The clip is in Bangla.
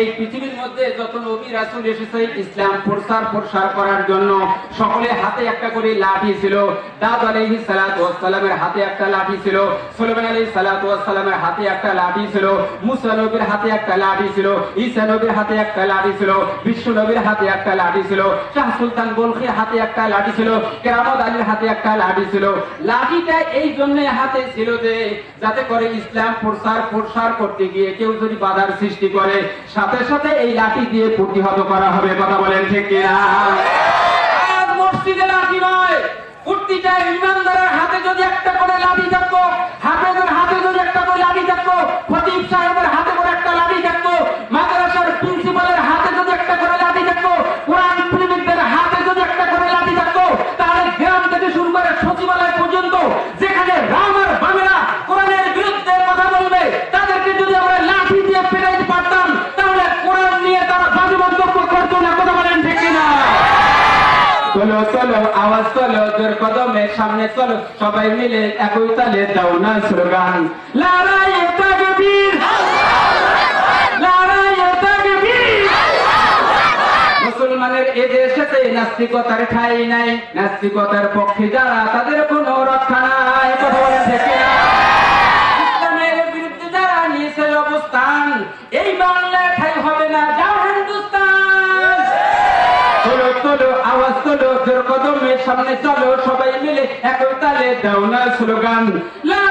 এই পৃথিবীর মধ্যে যত নবী, রাসূল এসেছে ইসলাম প্রসার প্রসার করার জন্য, সকলে হাতে একটা করে লাঠি ছিল। দাদ আলাইহিস সালাতু ওয়াস সালামের হাতে একটা লাঠি ছিল, সুলাইমান আলাইহিস সালাতু ওয়াস সালামের হাতে একটা লাঠি ছিল, মুসা নবীর হাতে একটা লাঠি ছিল, ঈসা নবীর হাতে একটা লাঠি ছিল, বিশ্ব নবীর হাতে একটা লাঠি ছিল, শাহ সুলতান বলখির হাতে একটা লাঠি ছিল, কেরামত আলীর হাতে একটা লাঠি ছিল। লাঠিটা এই জন্য হাতে ছিল যে, যাতে করে ইসলাম প্রসার প্রসার করতে গিয়ে কেউ যদি বাধার সৃষ্টি করে সাথে সাথে এই লাঠি দিয়ে প্রতিহত করা হবে, কথা বলেন ঠিক আজ মসজিদে লাঠি নয় ইমানদারের হাতে যদি একটা করে লাঠি থাকতো, হাফেজের হাতে যদি একটা করে লাঠি থাকতো খতিব সাহেবের হাতে করে একটা লাঠি থাকতো, মাদ্রাসার প্রিন্সিপালের হাতে যদি একটা করে লাঠি থাকতো কোরআন প্রেমিকদের হাতে যদি একটা করে লাঠি থাকতো তাহলে গ্রাম থেকে শুরু করে সচিবালয় পর্যন্ত যেখানে রাম আর বামেরা কোরআনের বিরুদ্ধে কথা বলবে তাদেরকে যদি আমরা লাঠি দিয়ে পেটাইতে পারতাম তাহলে কোরআন নিয়ে তারা বাজে মন্তব্য করতো না কথা বলেন ঠিক কিনা চলো চলো, আওয়াজ চলো, জোর কদমে সামনে চলো, সবাই মিলে একই তালে দাও না স্লোগান। মুসলমানের এ নাস্তিকতার ঠাই নাই। নাস্তিকতার পক্ষে যারা তাদের কোনো রক্ষা নাই। কথা বিরুদ্ধে যারা নিয়েছে অবস্থান, এই বাংলায় ঠাই হবে না। চলো, আওয়াজ তোলো জোর কদমে সামনে চলো, সবাই মিলে এক তালে দাও না স্লোগান। লা